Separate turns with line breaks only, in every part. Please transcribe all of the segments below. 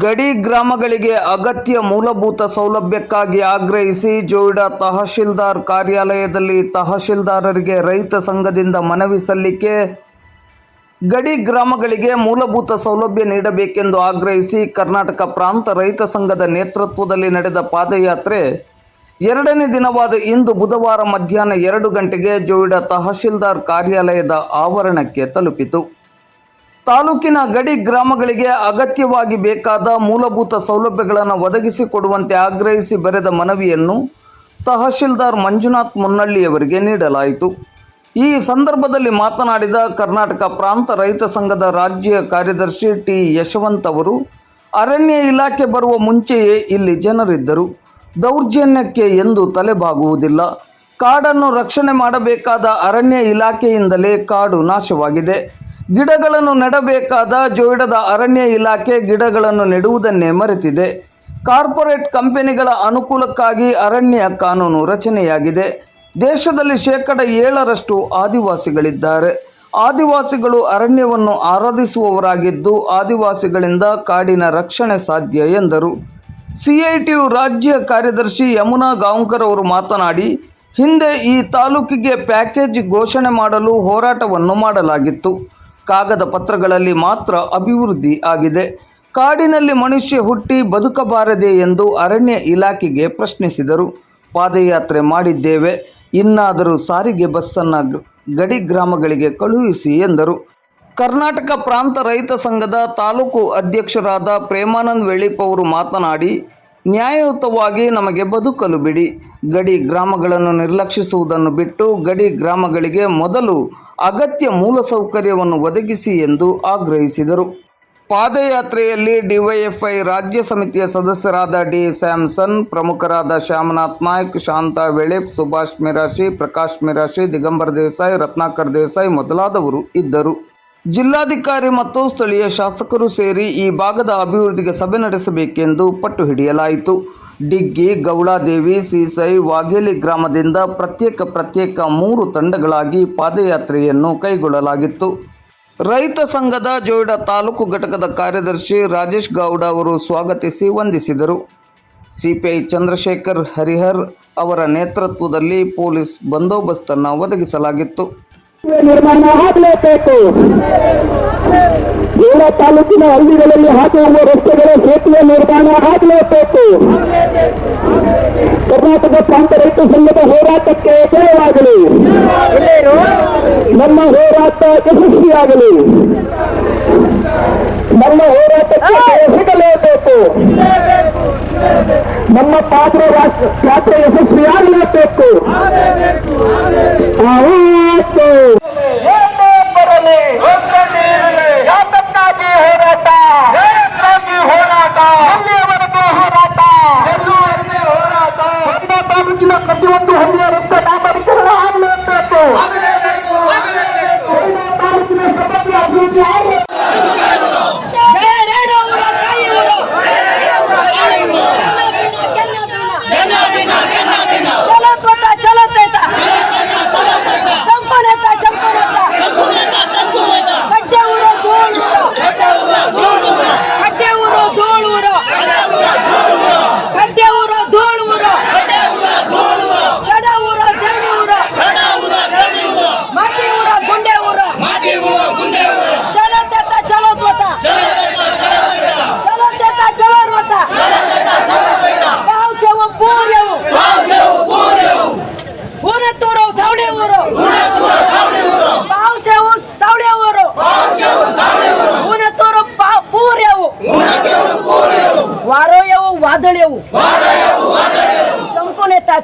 ಗಡಿ ಗ್ರಾಮಗಳಿಗೆ ಅಗತ್ಯ ಮೂಲಭೂತ ಸೌಲಭ್ಯಕ್ಕಾಗಿ ಆಗ್ರಹಿಸಿ ಜೋಯಿಡಾ ತಹಶೀಲ್ದಾರ್ ಕಾರ್ಯಾಲಯದಲ್ಲಿ ತಹಶೀಲ್ದಾರರಿಗೆ ರೈತ ಸಂಘದಿಂದ ಮನವಿ ಸಲ್ಲಿಕೆ. ಗಡಿ ಗ್ರಾಮಗಳಿಗೆ ಮೂಲಭೂತ ಸೌಲಭ್ಯ ನೀಡಬೇಕೆಂದು ಆಗ್ರಹಿಸಿ ಕರ್ನಾಟಕ ಪ್ರಾಂತ ರೈತ ಸಂಘದ ನೇತೃತ್ವದಲ್ಲಿ ನಡೆದ ಪಾದಯಾತ್ರೆ. ಎರಡನೇ ದಿನವಾದ ಇಂದು ಬುಧವಾರ ಮಧ್ಯಾಹ್ನ ಎರಡು ಗಂಟೆಗೆ ಜೋಯಿಡಾ ತಹಶೀಲ್ದಾರ್ ಕಾರ್ಯಾಲಯದ ಆವರಣಕ್ಕೆ ತಲುಪಿತು. ತಾಲೂಕಿನ ಗಡಿ ಗ್ರಾಮಗಳಿಗೆ ಅಗತ್ಯವಾಗಿ ಬೇಕಾದ ಮೂಲಭೂತ ಸೌಲಭ್ಯಗಳನ್ನು ಒದಗಿಸಿಕೊಡುವಂತೆ ಆಗ್ರಹಿಸಿ ಬರೆದ ಮನವಿಯನ್ನು ತಹಶೀಲ್ದಾರ್ ಮಂಜುನಾಥ್ ಮುನ್ನಳ್ಳಿಯವರಿಗೆ ನೀಡಲಾಯಿತು. ಈ ಸಂದರ್ಭದಲ್ಲಿ ಮಾತನಾಡಿದ ಕರ್ನಾಟಕ ಪ್ರಾಂತ ರೈತ ಸಂಘದ ರಾಜ್ಯ ಕಾರ್ಯದರ್ಶಿ ಟಿ ಯಶವಂತ್ ಅವರು, ಅರಣ್ಯ ಇಲಾಖೆ ಬರುವ ಮುಂಚೆಯೇ ಇಲ್ಲಿ ಜನರಿದ್ದರು. ದೌರ್ಜನ್ಯಕ್ಕೆ ಎಂದು ತಲೆಬಾಗುವುದಿಲ್ಲ. ಕಾಡನ್ನು ರಕ್ಷಣೆ ಮಾಡಬೇಕಾದ ಅರಣ್ಯ ಇಲಾಖೆಯಿಂದಲೇ ಕಾಡು ನಾಶವಾಗಿದೆ. ಗಿಡಗಳನ್ನು ನೆಡಬೇಕಾದ ಜೋಯಿಡದ ಅರಣ್ಯ ಇಲಾಖೆ ಗಿಡಗಳನ್ನು ನೆಡುವುದನ್ನೇ ಮರೆತಿದೆ. ಕಾರ್ಪೊರೇಟ್ ಕಂಪನಿಗಳ ಅನುಕೂಲಕ್ಕಾಗಿ ಅರಣ್ಯ ಕಾನೂನು ರಚನೆಯಾಗಿದೆ. ದೇಶದಲ್ಲಿ ಶೇಕಡ ಏಳರಷ್ಟು ಆದಿವಾಸಿಗಳಿದ್ದಾರೆ. ಆದಿವಾಸಿಗಳು ಅರಣ್ಯವನ್ನು ಆರಾಧಿಸುವವರಾಗಿದ್ದು ಆದಿವಾಸಿಗಳಿಂದ ಕಾಡಿನ ರಕ್ಷಣೆ ಸಾಧ್ಯ ಎಂದರು. ಸಿಐಟಿಯು ರಾಜ್ಯ ಕಾರ್ಯದರ್ಶಿ ಯಮುನಾ ಗಾಂವ್ಕರ್ ಅವರು ಮಾತನಾಡಿ, ಹಿಂದೆ ಈ ತಾಲೂಕಿಗೆ ಪ್ಯಾಕೇಜ್ ಘೋಷಣೆ ಮಾಡಲು ಹೋರಾಟವನ್ನು ಮಾಡಲಾಗಿತ್ತು. ಕಾಗದ ಪತ್ರಗಳಲ್ಲಿ ಮಾತ್ರ ಅಭಿವೃದ್ಧಿ ಆಗಿದೆ. ಕಾಡಿನಲ್ಲಿ ಮನುಷ್ಯ ಹುಟ್ಟಿ ಬದುಕಬಾರದೆ ಎಂದು ಅರಣ್ಯ ಇಲಾಖೆಗೆ ಪ್ರಶ್ನಿಸಿದರು. ಪಾದಯಾತ್ರೆ ಮಾಡಿದ್ದೇವೆ. ಇನ್ನಾದರೂ ಸಾರಿಗೆ ಬಸ್ಸನ್ನು ಗಡಿ ಗ್ರಾಮಗಳಿಗೆ ಕಳುಹಿಸಿ ಎಂದರು. ಕರ್ನಾಟಕ ಪ್ರಾಂತ ರೈತ ಸಂಘದ ತಾಲೂಕು ಅಧ್ಯಕ್ಷರಾದ ಪ್ರೇಮಾನಂದ್ ವೆಳಿಪ್ ಅವರು ಮಾತನಾಡಿ, ನ್ಯಾಯಯುತವಾಗಿ ನಮಗೆ ಬದುಕಲು ಬಿಡಿ. ಗಡಿ ಗ್ರಾಮಗಳನ್ನು ನಿರ್ಲಕ್ಷಿಸುವುದನ್ನು ಬಿಟ್ಟು ಗಡಿ ಗ್ರಾಮಗಳಿಗೆ ಮೊದಲು ಅಗತ್ಯ ಮೂಲಸೌಕರ್ಯವನ್ನು ಒದಗಿಸಿ ಎಂದು ಆಗ್ರಹಿಸಿದರು. ಪಾದಯಾತ್ರೆಯಲ್ಲಿ ಡಿವೈಎಫ್ಐ ರಾಜ್ಯ ಸಮಿತಿಯ ಸದಸ್ಯರಾದ ಡಿ ಸ್ಯಾಮ್ಸನ್, ಪ್ರಮುಖರಾದ ಶ್ಯಾಮನಾಥ್ ನಾಯ್ಕ್, ಶಾಂತಾ ವೆಳೆಪ್ ಸುಭಾಷ್ ಮಿರಾಶಿ, ಪ್ರಕಾಶ್ ಮಿರಾಶಿ, ದಿಗಂಬರ್ ದೇಸಾಯಿ, ರತ್ನಾಕರ್ ದೇಸಾಯಿ ಮೊದಲಾದವರು ಇದ್ದರು. ಜಿಲ್ಲಾಧಿಕಾರಿ ಮತ್ತು ಸ್ಥಳೀಯ ಶಾಸಕರು ಸೇರಿ ಈ ಭಾಗದ ಅಭಿವೃದ್ಧಿಗೆ ಸಭೆ ನಡೆಸಬೇಕೆಂದು ಪಟ್ಟು ಹಿಡಿಯಲಾಯಿತು. ಡಿಗ್ಗಿ, ಗೌಳಾದೇವಿ, ಸೀಸೈ ವಾಗೇಲಿ ಗ್ರಾಮದಿಂದ ಪ್ರತ್ಯೇಕ ಪ್ರತ್ಯೇಕ ಮೂರು ತಂಡಗಳಾಗಿ ಪಾದಯಾತ್ರೆಯನ್ನು ಕೈಗೊಳ್ಳಲಾಗಿತ್ತು. ರೈತ ಸಂಘದ ಜೋಯಿಡಾ ತಾಲೂಕು ಘಟಕದ ಕಾರ್ಯದರ್ಶಿ ರಾಜೇಶ್ ಗೌಡ ಅವರು ಸ್ವಾಗತಿಸಿ ವಂದಿಸಿದರು. ಸಿಪಿಐ ಚಂದ್ರಶೇಖರ್ ಹರಿಹರ್ ಅವರ ನೇತೃತ್ವದಲ್ಲಿ ಪೊಲೀಸ್ ಬಂದೋಬಸ್ತನ್ನು ಒದಗಿಸಲಾಗಿತ್ತು.
ನಿರ್ಮಾಣ ಆಗಲೇಬೇಕು ಜೋಳ ತಾಲೂಕಿನ ಹಳ್ಳಿಗಳಲ್ಲಿ ಹಾಕುವ ರಸ್ತೆಗಳ ಸೇತುವೆ ನಿರ್ಮಾಣ ಆಗಲೇಬೇಕು ಕರ್ನಾಟಕ ಪ್ರಾಂತ ರೈತ ಸಂಘದ ಹೋರಾಟಕ್ಕೆ ಜಯವಾಗಲಿ ನಮ್ಮ ಹೋರಾಟ ಯಶಸ್ವಿಯಾಗಲಿ ನಮ್ಮ ಹೋರಾಟಕ್ಕೆ ಜಯ ಸಿಗಲೇಬೇಕು ನಮ್ಮ ಪಾತ್ರ ಯಾತ್ರೆ ಯಶಸ್ವಿಯಾಗಲೇಬೇಕು
யார்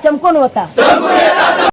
चमकून होता।